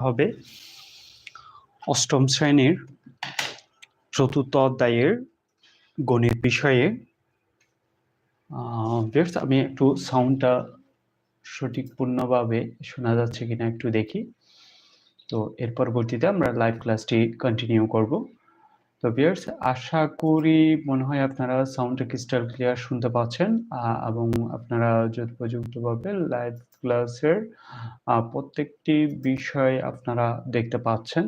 হবে। অষ্টম শ্রেণির চতুর্থ অধ্যায়ের গণিত বিষয়ে আমি একটু সাউন্ডটা সঠিকপূর্ণভাবে শোনা যাচ্ছে কিনা একটু দেখি। তো এর পরবর্তীতে আমরা লাইভ ক্লাসটি কন্টিনিউ করব। তো ভিউয়ার্স আশা করি মনে হয় আপনারা সাউন্ডটা ক্রিস্টাল ক্লিয়ার শুনতে পাচ্ছেন এবং আপনারা যথোপযুক্তভাবে লাইভ ক্লাসের প্রত্যেকটি বিষয় আপনারা দেখতে পাচ্ছেন।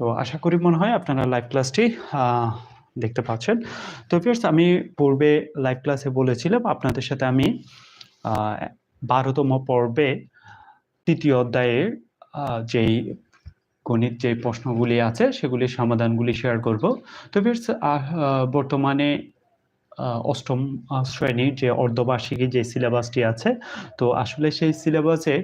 তো আশা করি মনে হয় আপনারা লাইভ ক্লাসটি দেখতে পাচ্ছেন। তো ভিউয়ার্স আমি পূর্বে লাইভ ক্লাসে বলেছিলাম, আপনাদের সাথে আমি বারোতম পর্বে তৃতীয় অধ্যায়ের যেই গণিত যে প্রশ্নগুলি আছে, সেগুলির সমাধানগুলি শেয়ার করব। তো ভিউয়ার্স বর্তমানে অষ্টম শ্রেণির যে অর্ধবার্ষিকী যে সিলেবাসটি আছে, তো আসলে সেই সিলেবাসে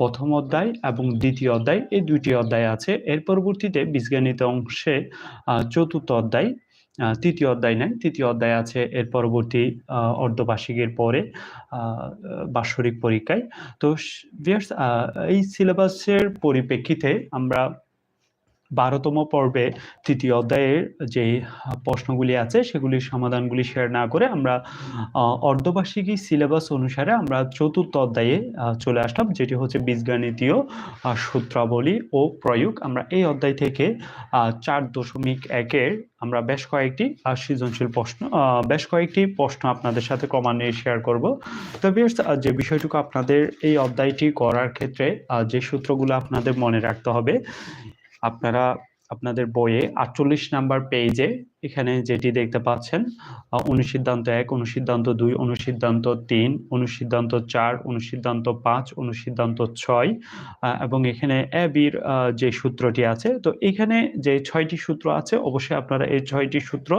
প্রথম অধ্যায় এবং দ্বিতীয় অধ্যায়, এই দুইটি অধ্যায় আছে। এর পরবর্তীতে বীজগণিত অংশে চতুর্থ অধ্যায় তৃতীয় অধ্যায় নাই, তৃতীয় অধ্যায় আছে এর পরবর্তী অর্ধবার্ষিকীর পরে বাৎসরিক পরীক্ষায়। তো এই সিলেবাসের পরিপ্রেক্ষিতে আমরা বারোতম পর্বে তৃতীয় অধ্যায়ের যে প্রশ্নগুলি আছে সেগুলির সমাধানগুলি শেয়ার না করে আমরা অর্ধবার্ষিকী সিলেবাস অনুসারে আমরা চতুর্থ অধ্যায়ে চলে আসলাম যেটি হচ্ছে বীজগণিতীয় সূত্রাবলী ও প্রয়োগ। আমরা এই অধ্যায় থেকে চার দশমিক একের আমরা বেশ কয়েকটি সৃজনশীল প্রশ্ন বেশ কয়েকটি প্রশ্ন আপনাদের সাথে ক্রমান্বয়ে শেয়ার করব। তো viewers, আহ, যে বিষয়টুকু আপনাদের এই অধ্যায়টি করার ক্ষেত্রে যে সূত্রগুলো আপনাদের মনে রাখতে হবে আপনারা আপনাদের বইয়ে আটচল্লিশ নাম্বার পেজে এখানে যেটি দেখতে পাচ্ছেন অনুসিদ্ধান্ত এক, অনুসিদ্ধান্ত দুই, অনুসিদ্ধান্ত তিন, অনুসিদ্ধান্ত চার, অনুসিদ্ধান্ত পাঁচ, অনুসিদ্ধান্ত ছয় এবং এখানে অ্যাবির যে সূত্রটি আছে, তো এখানে যে ছয়টি সূত্র আছে, অবশ্যই আপনারা এই ছয়টি সূত্র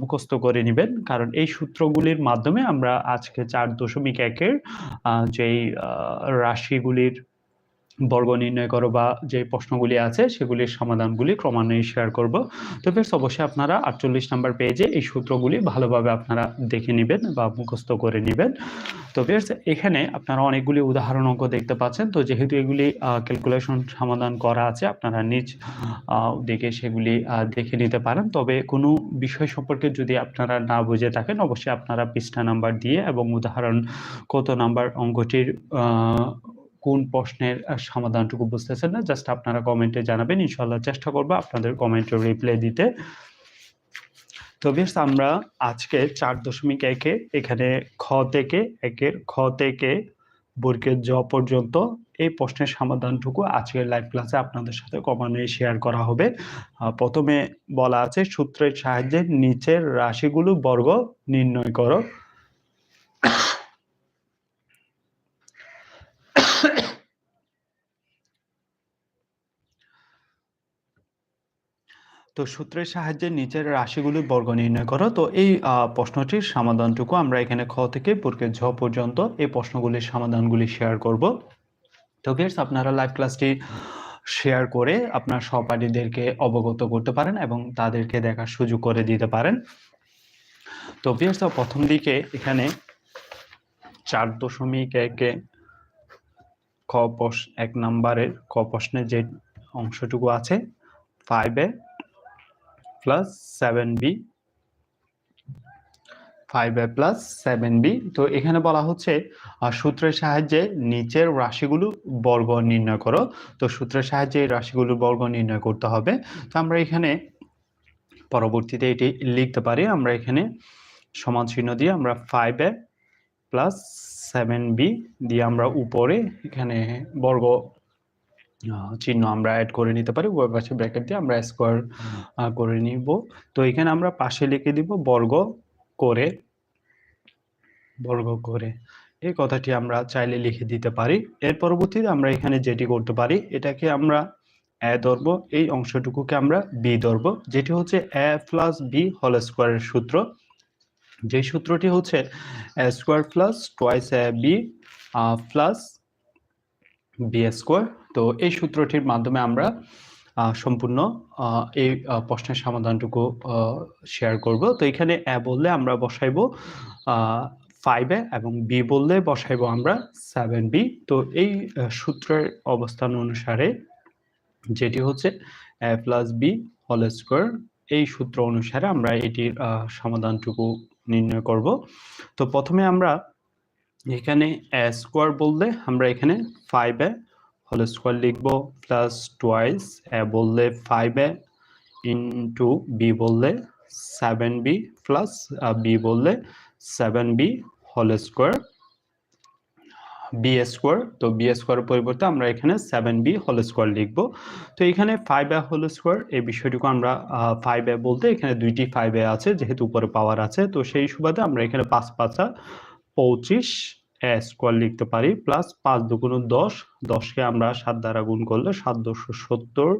মুখস্থ করে নেবেন। কারণ এই সূত্রগুলির মাধ্যমে আমরা আজকে চার দশমিক একের যেই রাশিগুলির বর্গ নির্ণয় করো বা যে প্রশ্নগুলি আছে সেগুলির সমাধানগুলি ক্রমান্বয়ে শেয়ার করব। তো বেশ অবশ্যই আপনারা আটচল্লিশ নাম্বার পেজে এই সূত্রগুলি ভালোভাবে আপনারা দেখে নেবেন বা মুখস্থ করে নেবেন। তো বেশ এখানে আপনারা অনেকগুলি উদাহরণ অঙ্ক দেখতে পাচ্ছেন। তো যেহেতু এগুলি ক্যালকুলেশন সমাধান করা আছে, আপনারা নিজ দেখে সেগুলি দেখে নিতে পারেন। তবে কোনো বিষয় সম্পর্কে যদি আপনারা না বুঝে থাকেন, অবশ্যই আপনারা পৃষ্ঠা নাম্বার দিয়ে এবং উদাহরণ কত নাম্বার অঙ্কটির কোন প্রশ্নের সমাধানটুকু বুঝতেছেন না জাস্ট আপনারা কমেন্টে জানাবেন ইনশাল্লাহ চেষ্টা করব আপনাদের কমেন্টের রিপ্লাই দিতে। তো বেশ, আমরা আজকে চার দশমিক একে, এখানে খ থেকে, একের খ থেকে বর্গের জ পর্যন্ত এই প্রশ্নের সমাধানটুকু আজকের লাইভ ক্লাসে আপনাদের সাথে ক্রমান্বয়ে শেয়ার করা হবে। প্রথমে বলা আছে, সূত্রের সাহায্যে নিচের রাশিগুলো বর্গ নির্ণয় করো। তো সূত্রের সাহায্যে নিচের রাশিগুলির বর্গ নির্ণয় করো। তো এই প্রশ্নটির সমাধানটুকু আমরা এখানে খ থেকে বর্গের ঝ পর্যন্ত এই প্রশ্নগুলির সমাধানগুলি শেয়ার করব। তো গেটস আপনারা লাইভ ক্লাসটি শেয়ার করে আপনার সহপাঠীদেরকে অবগত করতে পারেন এবং তাদেরকে দেখার সুযোগ করে দিতে পারেন। তো ভিউয়ার্স প্রথম দিকে এখানে চার দশমিক একে ক এক নম্বরের ক প্রশ্নের যে অংশটুকু আছে five plus seven B five A plus seven B তো এখানে বলা হচ্ছে সূত্রের সাহায্যে নিচের রাশিগুলো বর্গ নির্ণয় করো। তো সূত্রের সাহায্যে এই রাশিগুলোর বর্গ নির্ণয় করতে হবে। তো আমরা এখানে পরবর্তীতে এটি লিখতে পারি। আমরা এখানে সমান চিহ্ন দিয়ে আমরা five A plus seven B দিয়ে আমরা উপরে এখানে বর্গ চিহ্ন আমরা অ্যাড করে নিতে পারি উভয় পাশে ব্র্যাকেট দিয়ে আমরা স্কোয়ার করে নিব। তো এখানে আমরা পাশে লিখে দিব বর্গ করে বর্গ করে। এই কথাটি আমরা চাইলে লিখে দিতে পারি। এর পরবর্তীতে আমরা এখানে যেটি করতে পারি এটাকে আমরা এ ধরবো এই অংশটুকুকে আমরা বি ধরবো। যেটি হচ্ছে এ প্লাস বি হল স্কোয়ারের সূত্র। যে সূত্রটি হচ্ছে A square plus twice A B plus B square তো এই সূত্রটির মাধ্যমে আমরা সম্পূর্ণ এই প্রশ্নের সমাধানটুকু শেয়ার করব। তো এখানে এ বললে আমরা বসাইবো ফাইভ এবং বি বললে বসাইবো আমরা সেভেন বি তো এই সূত্রের অবস্থান অনুসারে যেটি হচ্ছে এ প্লাস বি হল স্কোয়ার এই সূত্র অনুসারে আমরা এটির সমাধানটুকু নির্ণয় করব। তো প্রথমে আমরা এখানে এ স্কোয়ার বললে আমরা এখানে ফাইভ এ হোল স্কোয়ার লিখব প্লাস টুয়াইস এ বললে ফাইভ এ ইন্টু বি বললে সেভেন বি প্লাস বি বললে seven B whole square B square তো বি স্কোয়ার পরিবর্তে আমরা এখানে সেভেন বি হোল স্কোয়ার লিখব। তো এখানে ফাইভ এ হোল স্কোয়ার এই বিষয়টুকু আমরা ফাইভ এ বলতে এখানে দুইটি ফাইভ এ আছে, যেহেতু উপরে পাওয়ার আছে। তো সেই সুবাদে আমরা এখানে পাঁচ পাঁচা পঁচিশ এ স্কোয়ার লিখতে পারি প্লাস পাঁচ দুগুণ দশ দশকে আমরা সাত দ্বারা গুণ করলে সাত দুশো সত্তর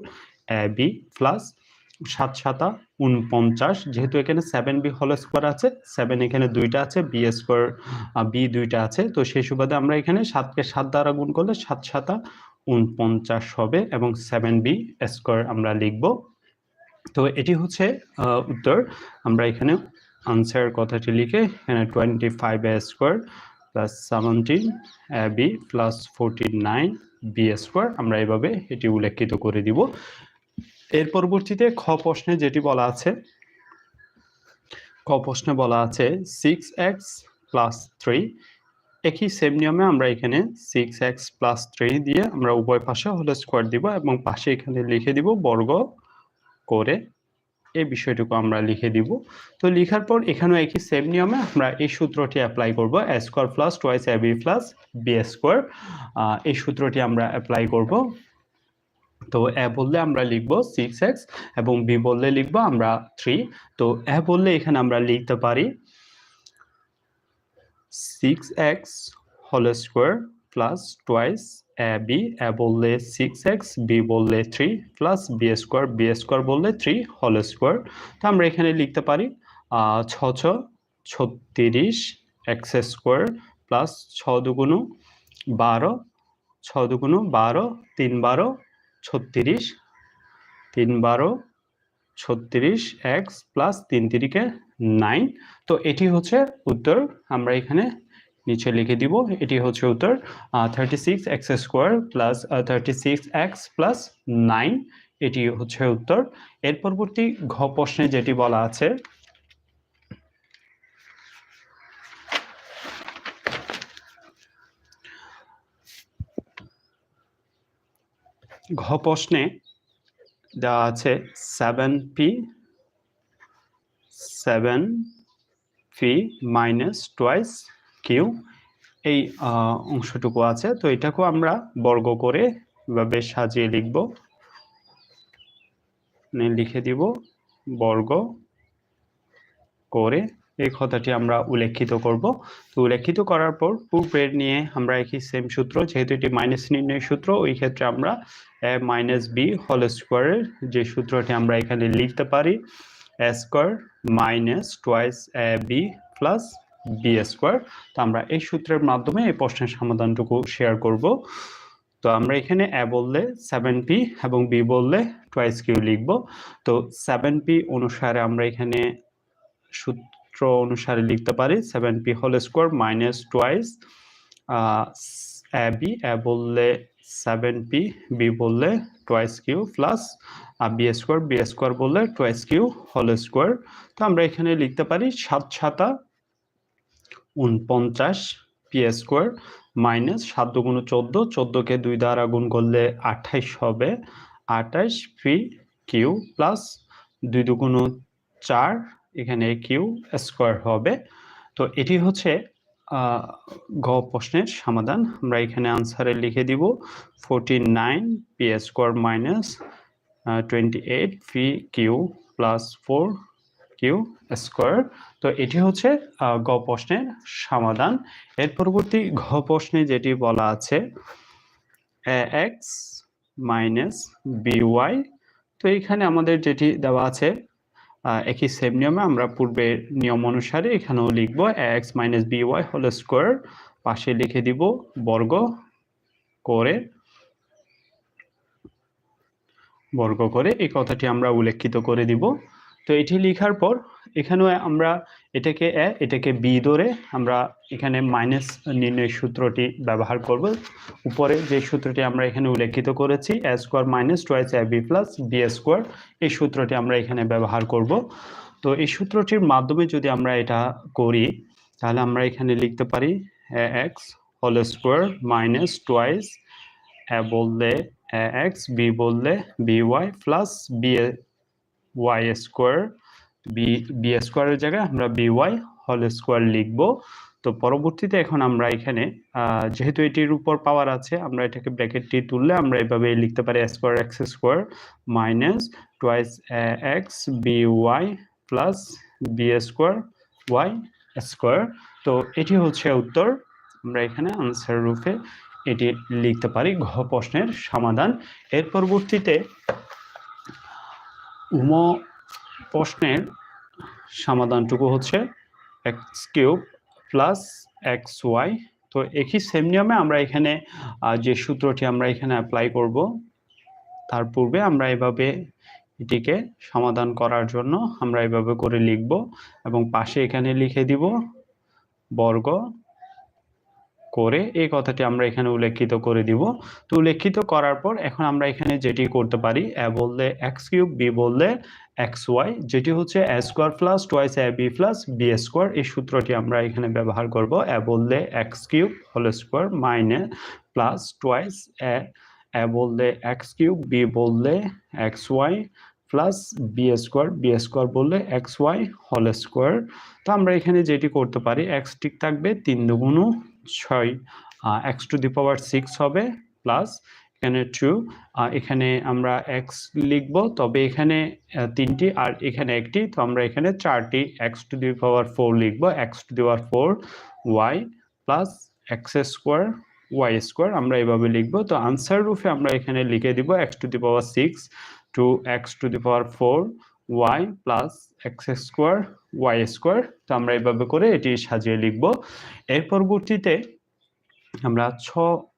বি প্লাস সাত সাতা উনপঞ্চাশ যেহেতু এখানে সেভেন বি হল স্কোয়ার আছে সেভেন এখানে দুইটা আছে বি স্কোয়ার বি দুইটা আছে, তো সেই সুবাদে আমরা এখানে সাতকে সাত দ্বারা গুণ করলে সাত সাতা উনপঞ্চাশ হবে এবং সেভেন বি স্কোয়ার আমরা লিখব। তো এটি হচ্ছে উত্তর। আমরা এখানে আনসার কথাটি লিখে এখানে twenty five square plus seventeen B plus forty nine B square আমরা এভাবে এটি উল্লেখিত করে দিব। এর পরবর্তীতে খ প্রশ্নে যেটি বলা আছে ক প্রশ্নে বলা আছে সিক্স এক্স প্লাস থ্রি একই সেম নিয়মে আমরা এখানে সিক্স এক্স প্লাস থ্রি দিয়ে আমরা উভয় পাশে হোল স্কোয়ার দিব এবং পাশে এখানে লিখে দিব বর্গ করে এই বিষয়টুকু আমরা লিখে দিব। তো লেখার পর এখানেও একই সেম নিয়মে আমরা এই সূত্রটি অ্যাপ্লাই করব A square plus twice A B plus B square এই সূত্রটি আমরা অ্যাপ্লাই করব। তো এ বললে আমরা লিখব সিক্স এক্স এবং বি বললে লিখব আমরা থ্রি তো এ বললে এখানে আমরা লিখতে পারি six X whole square plus twice A B A বললে সিক্স এক্স বি বললে three plus B square B square বললে থ্রি হোল স্কোয়ার তো আমরা এখানে লিখতে পারি ছ ছ, ছত্রিশ এক্স স্কোয়ার প্লাস ছ দুগুণ বারো, ছ দুগুণ বারো, তিন বারো, ছত্রিশ, তিন বারো, ছত্রিশ এক্স প্লাস তিন তিরিকে নাইন তো এটি হচ্ছে উত্তর, আমরা এখানে নিচে লিখে দিব, এটি হচ্ছে উত্তর thirty six X square plus thirty six X plus nine এটি হচ্ছে উত্তর। এর পরবর্তী ঘ প্রশ্নে যেটি বলা আছে, ঘ প্রশ্নে দেওয়া আছে seven P seven P minus twice Q এই অংশটুকু আছে। তো এটাকেও আমরা বর্গ করে এভাবে সাজিয়ে লিখব। মানে লিখে দিব বর্গ করে। এই কথাটি আমরা উল্লেখিত করব। তো উল্লেখিত করার পর পূর্বের নিয়ে আমরা একই সেম সূত্র, যেহেতু এটি মাইনাস নির্ণয় সূত্র, ওই ক্ষেত্রে আমরা, এ মাইনাস বি হোল স্কোয়ারের যে সূত্রটি আমরা এখানে লিখতে পারি square minus twice A B plus B square তো আমরা এই সূত্রের মাধ্যমে এই প্রশ্নের সমাধানটুকু শেয়ার করব। তো আমরা এখানে এ বললে সেভেন পি এবং বি বললে টোয়াইস কিউ লিখব। তো সেভেন পি অনুসারে আমরা এখানে সূত্র অনুসারে লিখতে পারি seven P whole square minus twice A B A বললে সেভেন পি বি বললে twice Q plus B square B square বললে টোয়াইস কিউ হোল স্কোয়ার তো আমরা এখানে লিখতে পারি সাত সাতা উনপঞ্চাশ পি স্কোয়ার মাইনাস সাত দুগুণ চোদ্দ, চোদ্দোকে দুই দ্বারা গুণ করলে আঠাইশ হবে। আঠাইশ পি কিউ প্লাস দুই দুগুণ চার, এখানে কিউ স্কোয়ার হবে। তো এটি হচ্ছে গ প্রশ্নের সমাধান। আমরা এখানে আনসারে লিখে দিব forty nine P square minus twenty eight P Q plus four Q square. তো এটি হচ্ছে গ প্রশ্নের সমাধান। এর পরবর্তী ঘ প্রশ্নে যেটি বলা আছে এক্স মাইনাস বিওয়াই তো এখানে আমাদের যেটি দেওয়া আছে একই সেম নিয়মে আমরা পূর্বের নিয়ম অনুসারে এখানেও লিখব X minus B Y whole square, পাশে লিখে দিব বর্গ করে বর্গ করে এই কথাটি আমরা উল্লেখিত করে দিব। তো এটি লেখার পর এখানেও আমরা এটাকে এ, এটাকে বি ধরে আমরা এখানে মাইনাস নির্ণয় সূত্রটি ব্যবহার করব। উপরে যে সূত্রটি আমরা এখানে উল্লেখিত করেছি A square minus twice A B plus B square এই সূত্রটি আমরা এখানে ব্যবহার করব। তো এই সূত্রটির মাধ্যমে যদি আমরা এটা করি, তাহলে আমরা এখানে লিখতে পারি A X whole square minus twice A বললে এক্স বি বললে B Y plus B Y square B B স্কোয়ারের জায়গায় আমরা বি ওয়াই হোল স্কোয়ার লিখব। তো পরবর্তীতে এখন আমরা এখানে যেহেতু এটির উপর পাওয়ার আছে, আমরা এটাকে ব্র্যাকেটটি তুললে আমরা এভাবে লিখতে পারি square X square minus twice X B Y plus B square Y square তো এটি হচ্ছে উত্তর। আমরা এখানে আনসার রূপে এটি লিখতে পারি, ঘ প্রশ্নের সমাধান। এর পরবর্তীতে উম, প্রশ্নের সমাধানটুকু হচ্ছে X cube plus X Y তো একই সেম নিয়মে আমরা এখানে যে সূত্রটি আমরা এখানে অ্যাপ্লাই করব, তার পূর্বে আমরা এভাবে এটিকে সমাধান করার জন্য আমরা এভাবে করে লিখব এবং পাশে এখানে লিখে দিব বর্গ করে এই কথাটি আমরা এখানে উল্লেখিত করে দিব। তো উল্লেখিত করার পর এখন আমরা এখানে যেটি করতে পারি, এ বললে এক্স কিউব, বি বললে এক্স ওয়াই যেটি হচ্ছে A square plus twice A B plus B square এই সূত্রটি আমরা এখানে ব্যবহার করব। এ বললে এক্স কিউব হোল স্কোয়ার মাইনে প্লাস টোয়াইস এ এ বললে এক্স কিউব, বি বললে X Y plus B square B square বললে এক্স ওয়াই হোল স্কোয়ার তো আমরা এখানে যেটি করতে পারি এক্স ঠিক থাকবে তিন দুগুণ ছয় X to the power six হবে প্লাস এখানে টু এখানে আমরা এক্স লিখব, তবে এখানে তিনটি আর এখানে একটি, তো আমরা এখানে চারটি X to the power four লিখব X to the power four Y plus X square Y square আমরা এভাবে লিখব, তো আনসার রূপে আমরা এখানে লিখে দিব X to the power six two X to the power four Y plus X square Y square তো আমরা এভাবে করে এটি সাজিয়ে লিখব। এর পরবর্তীতে আমরা ছ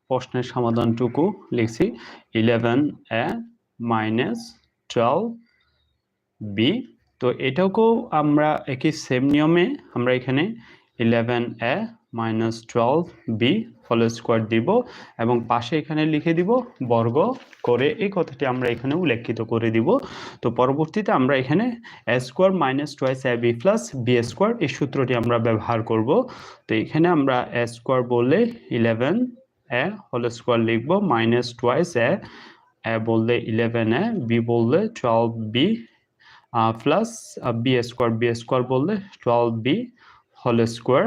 প্রশ্নের সমাধানটুকু লিখছি। Eleven A minus twelve B তো এটাকেও আমরা একই সেম নিয়মে আমরা এখানে eleven A minus twelve B whole square দিব এবং পাশে এখানে লিখে দিব বর্গ করে এই কথাটি আমরা এখানে উল্লেখিত করে দিব। তো পরবর্তীতে আমরা এখানে A square minus twice A B plus B square এই সূত্রটি আমরা ব্যবহার করব। তো এখানে আমরা এ স্কোয়ার বললে ইলেভেন এ হোল স্কোয়ার লিখব মাইনাস টোয়াইস এ এ বললে ইলেভেন এ বি বললে twelve B plus B square B square বললে টুয়েলভ বি হোল স্কোয়ার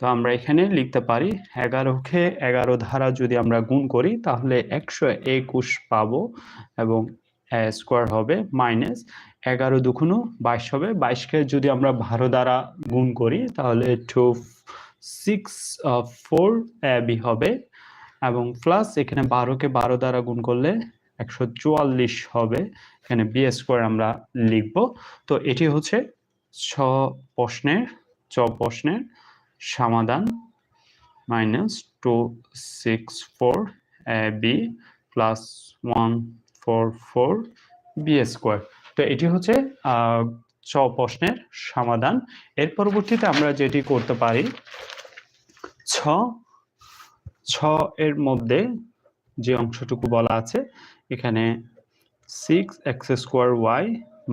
তো আমরা এখানে লিখতে পারি এগারোকে এগারো ধারা যদি আমরা গুণ করি, তাহলে একশো একুশ পাবো এবং স্কোয়ার হবে মাইনাস এগারো দুখুনো বাইশ হবে। বাইশকে যদি আমরা বারো দ্বারা গুণ করি, তাহলে টু সিক্স ফোর বি হবে এবং প্লাস এখানে বারোকে বারো দ্বারা গুণ করলে একশো চুয়াল্লিশ হবে। এখানে বি স্কোয়ার আমরা লিখব। তো এটি হচ্ছে ছ প্রশ্নের চ প্রশ্নের সমাধান minus two six four B plus one four four B square তো এটি হচ্ছে ছ প্রশ্নের সমাধান। এর পরবর্তীতে আমরা যেটি করতে পারি, ছ ছ এর মধ্যে যে অংশটুকু বলা আছে, এখানে six X square Y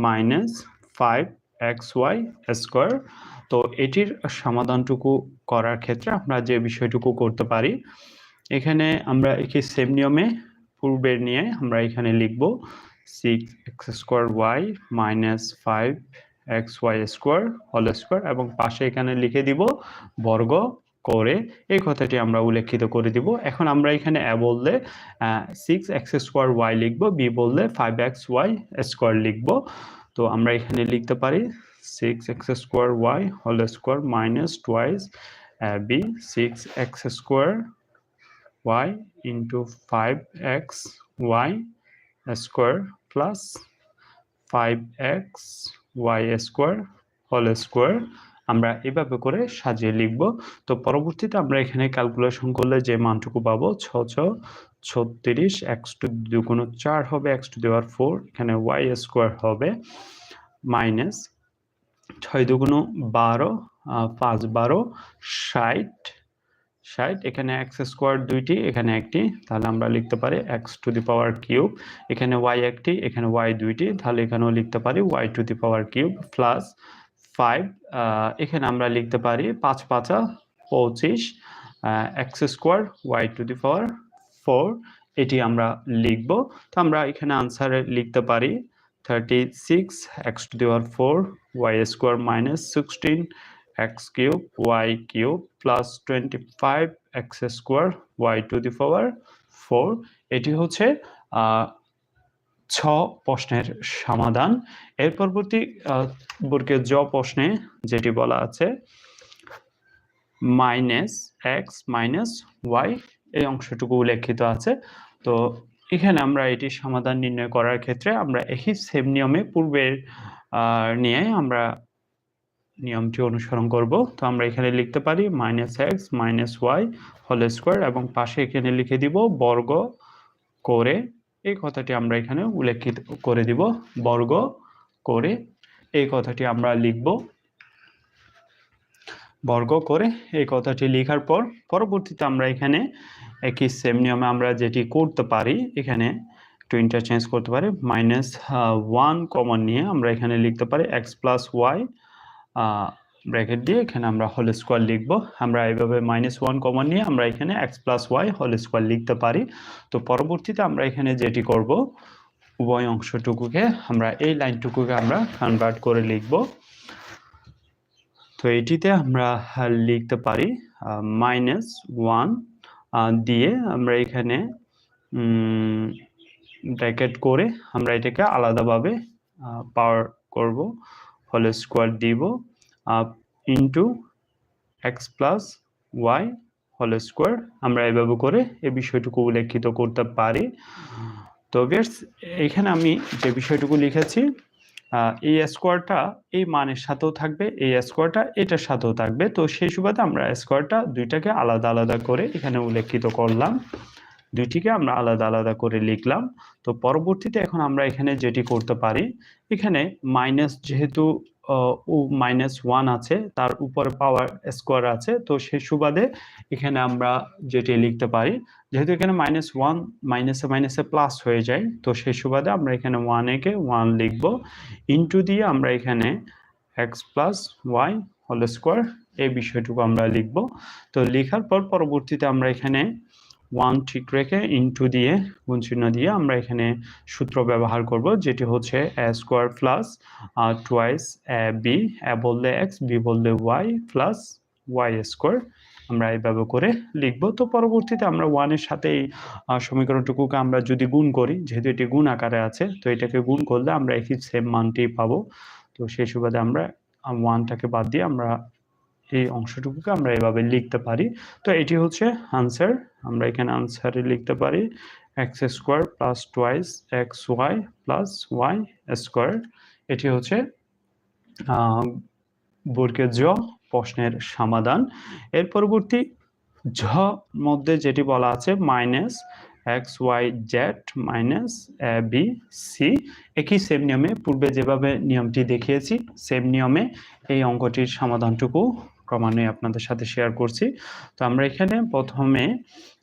minus five X Y square তো এটির সমাধানটুকু করার ক্ষেত্রে আমরা যে বিষয়টুকু করতে পারি, এখানে আমরা একে সেম নিয়মে পূর্বের নিয়ে আমরা এখানে লিখব six X square Y minus five X Y square whole square এবং পাশে এখানে লিখে দিব বর্গ করে, এই কথাটি আমরা উল্লেখিত করে দিব। এখন আমরা এখানে এ বললে সিক্স এক্স স্কোয়ার ওয়াই লিখব বি বললে ফাইভ এক্স ওয়াই স্কোয়ার লিখব। তো আমরা এখানে লিখতে পারি six X square Y whole square minus twice B six X square Y into five X Y square plus five X Y square whole square আমরা এভাবে করে সাজিয়ে লিখব। তো পরবর্তীতে আমরা এখানে ক্যালকুলেশন করলে যে মানটুকু পাবো ছ ছ ছত্রিশ এক্স টু দুগুণ চার হবে X to the power four এখানে ওয়াই স্কোয়ার হবে মাইনাস ছয় দুগুণ বারো পাঁচ বারো, ষাট ষাট, এখানে এক্স স্কোয়ার দুইটি, এখানে একটি, তাহলে আমরা লিখতে পারি X to the power cube এখানে ওয়াই একটি, এখানে ওয়াই দুইটি, তাহলে এখানেও লিখতে পারি Y to the power cube plus five এখানে আমরা লিখতে পারি পাঁচ পাঁচা পঁচিশ X square Y to the power four এটি আমরা লিখব। তো আমরা এখানে আনসারে লিখতে পারি thirty six X to the power four Y square minus sixteen X cube Y cube plus twenty five X square Y to the power four এটি হচ্ছে ছ প্রশ্নের সমাধান। এর পরবর্তী আহ, বর্গের জ প্রশ্নে যেটি বলা আছে মাইনাস এক্স মাইনাস ওয়াই এই অংশটুকু উল্লেখিত আছে। তো এখানে আমরা এটি সমাধান নির্ণয় করার ক্ষেত্রে আমরা একই সেম নিয়মে পূর্বের নিয়ে আমরা নিয়মটি অনুসরণ করব। তো আমরা এখানে লিখতে পারি minus X minus Y whole square এবং পাশে এখানে লিখে দিব বর্গ করে, এই কথাটি আমরা এখানে উল্লেখিত করে দিব বর্গ করে, এই কথাটি আমরা লিখব। বর্গ করে এই কথাটি লেখার পর পরবর্তীতে আমরা এখানে একই সেম নিয়মে আমরা যেটি করতে পারি, এখানে একটু ইন্টারচেঞ্জ করতে পারি মাইনাস ওয়ান কমন নিয়ে আমরা এখানে লিখতে পারি এক্স প্লাস ওয়াই ব্র্যাকেট দিয়ে এখানে আমরা হোল স্কোয়ার লিখব। আমরা এইভাবে মাইনাস ওয়ান কমন নিয়ে আমরা এখানে X plus Y whole square লিখতে পারি। তো পরবর্তীতে আমরা এখানে যেটি করব, উভয় অংশটুকুকে আমরা এই লাইনটুকুকে আমরা কনভার্ট করে লিখব। তো এটিতে আমরা লিখতে পারি মাইনাস ওয়ান দিয়ে আমরা এখানে ব্র্যাকেট করে আমরা এটাকে আলাদাভাবে পাওয়ার করব হোল স্কোয়ার দিব into X plus Y whole square আমরা এভাবে করে এই বিষয়টুকু উল্লেখিত করতে পারি। তো এখানে আমি যে বিষয়টুকু লিখেছি এই স্কোয়ারটা এই মানের সাথেও থাকবে, এই স্কোয়ারটা এটার সাথেও থাকবে। তো সেই সুবাদে আমরা স্কোয়ারটা দুইটাকে আলাদা আলাদা করে এখানে উল্লেখিত করলাম। দুইটিকে আমরা আলাদা আলাদা করে লিখলাম। তো পরবর্তীতে এখন আমরা এখানে যেটি করতে পারি, এখানে মাইনাস যেহেতু মাইনাস ওয়ান আছে, তার উপরে পাওয়ার স্কোয়ার আছে, তো সেই সুবাদে এখানে আমরা যেটি লিখতে পারি যেহেতু এখানে মাইনাস ওয়ান মাইনাসে মাইনাসে প্লাস হয়ে যায়, তো সেই সুবাদে আমরা এখানে ওয়ান একে ওয়ান লিখব। ইন্টু দিয়ে আমরা এখানে X plus Y whole square এই বিষয়টুকু আমরা লিখব। তো লেখার পর পরবর্তীতে আমরা এখানে ওয়ান ঠিক রেখে ইন্টু দিয়ে, গুণ চিহ্ন দিয়ে আমরা এখানে সূত্র ব্যবহার করব, যেটি হচ্ছে A square plus twice A B A বললে এক্স বি বললে ওয়াই প্লাস ওয়াই স্কোয়ার আমরা এইভাবে করে লিখব। তো পরবর্তীতে আমরা ওয়ানের সাথে এই সমীকরণটুকুকে আমরা যদি গুণ করি, যেহেতু এটি গুণ আকারে আছে, তো এটাকে গুণ করলে আমরা একই সেম মানটি পাবো। তো সেই সুবাদে আমরা ওয়ানটাকে বাদ দিয়ে আমরা এই অংশটুকুকে আমরা এভাবে লিখতে পারি। তো এটি হচ্ছে আনসার আমরা এখানে আনসারে লিখতে পারি X square plus twice X Y plus Y square এটি হচ্ছে বর্গের জ প্রশ্নের সমাধান। এর পরবর্তী ঝ মধ্যে যেটি বলা আছে minus X Y Z minus A B C একই সেম নিয়মে পূর্বে যেভাবে নিয়মটি দেখিয়েছি সেম নিয়মে এই অঙ্কটির সমাধানটুকু ক্রমান্বয়ে আপনাদের সাথে শেয়ার করছি। তো আমরা এখানে প্রথমে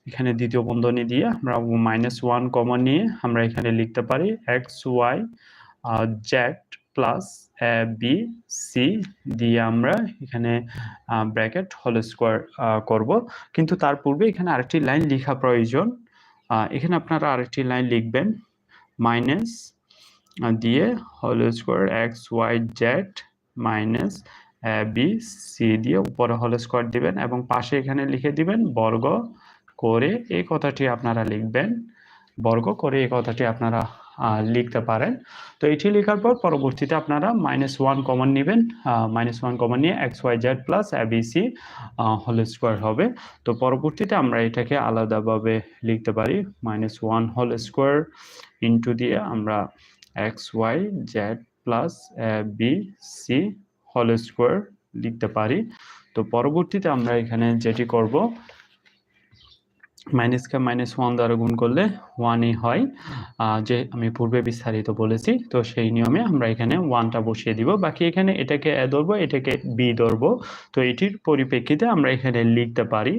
এখানে দ্বিতীয় বন্ধনী দিয়ে আমরা মাইনাস ওয়ান কমন নিয়ে আমরা এখানে লিখতে পারি X Y Z plus B, C দিয়ে আমরা এখানে ব্র্যাকেট, হোল স্কোয়ার করব। কিন্তু তার পূর্বে এখানে আরেকটি লাইন লেখা প্রয়োজন। এখানে আপনারা আরেকটি লাইন লিখবেন। মাইনাস দিয়ে whole square X, Y, Z minus B, C দিয়ে উপরে হোল স্কোয়ার দিবেন এবং পাশে এখানে লিখে দিবেন, বর্গ করে এই কথাটি আপনারা লিখবেন। বর্গ করে এই কথাটি আপনারা লিখতে পারেন। তো এটি লেখার পর পরবর্তীতে আপনারা মাইনাস ওয়ান কমন নেবেন। মাইনাস ওয়ান কমন নিয়ে X Y Z plus A B C whole square হবে। তো পরবর্তীতে আমরা এটাকে আলাদাভাবে লিখতে পারি। Minus one whole square into দিয়ে আমরা X Y Z plus B C whole square লিখতে পারি। তো পরবর্তীতে আমরা এখানে যেটি করব মাইনাসকে মাইনাস ওয়ান দ্বারা গুণ করলে ওয়ানই হয়। যে আমি পূর্বে বিস্তারিত বলেছি, তো সেই নিয়মে আমরা এখানে ওয়ানটা বসিয়ে দিব। বাকি এখানে এটাকে এ ধরবো, এটাকে বি ধরবো। তো এটির পরিপ্রেক্ষিতে আমরা এখানে লিখতে পারি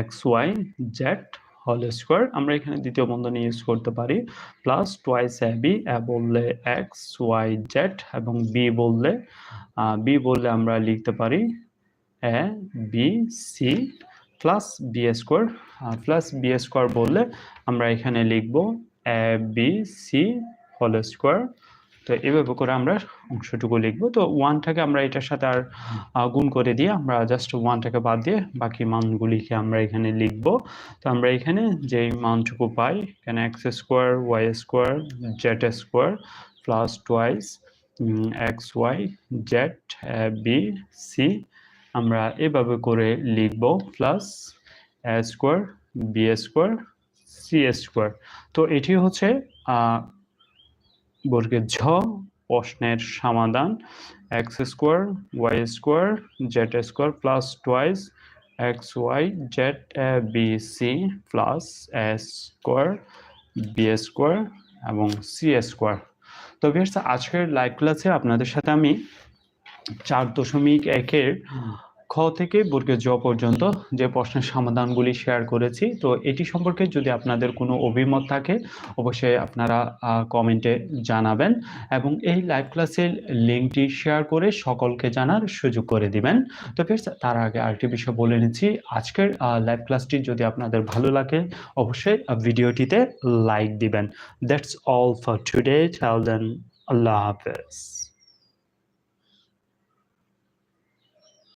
X Y Z whole square আমরা এখানে দ্বিতীয় বন্ধনী ইউজ করতে পারি। Plus twice A B A বললে এক্স ওয়াই জেড এবং বি বললে বি বললে আমরা লিখতে পারি A B C plus B square plus B square বললে আমরা এখানে লিখব A B C whole square তো এভাবে করে আমরা অংশটুকু লিখব। তো ওয়ানটাকে আমরা এটার সাথে আর গুণ করে দিয়ে আমরা জাস্ট ওয়ানটাকে বাদ দিয়ে বাকি মানগুলিকে আমরা এখানে লিখব। তো আমরা এখানে যেই মানটুকু পাই, এখানে x square y square z square plus twice x y z b c আমরা এভাবে করে লিখব plus square b square c square তো এটি হচ্ছে বর্গের ঝ প্রশ্নের সমাধান। X square y square z square plus twice x y z b c plus square b square এবং সি স্কোয়ার তো ভিউয়ার্স আজকের লাইভ ক্লাসে আপনাদের সাথে আমি চার দশমিক একের খ থেকে বর্গের জ পর্যন্ত যে প্রশ্নের সমাধানগুলি শেয়ার করেছি, তো এটি সম্পর্কে যদি আপনাদের কোনো অভিমত থাকে, অবশ্যই আপনারা কমেন্টে জানাবেন এবং এই লাইভ ক্লাসের লিঙ্কটি শেয়ার করে সকলকে জানার সুযোগ করে দিবেন। তো ফের তার আগে আরেকটি বিষয় বলে নিচ্ছি, আজকের লাইভ ক্লাসটি যদি আপনাদের ভালো লাগে, অবশ্যই ভিডিওটিতে লাইক দিবেন। That's all for today till then আল্লাহ হাফেজ।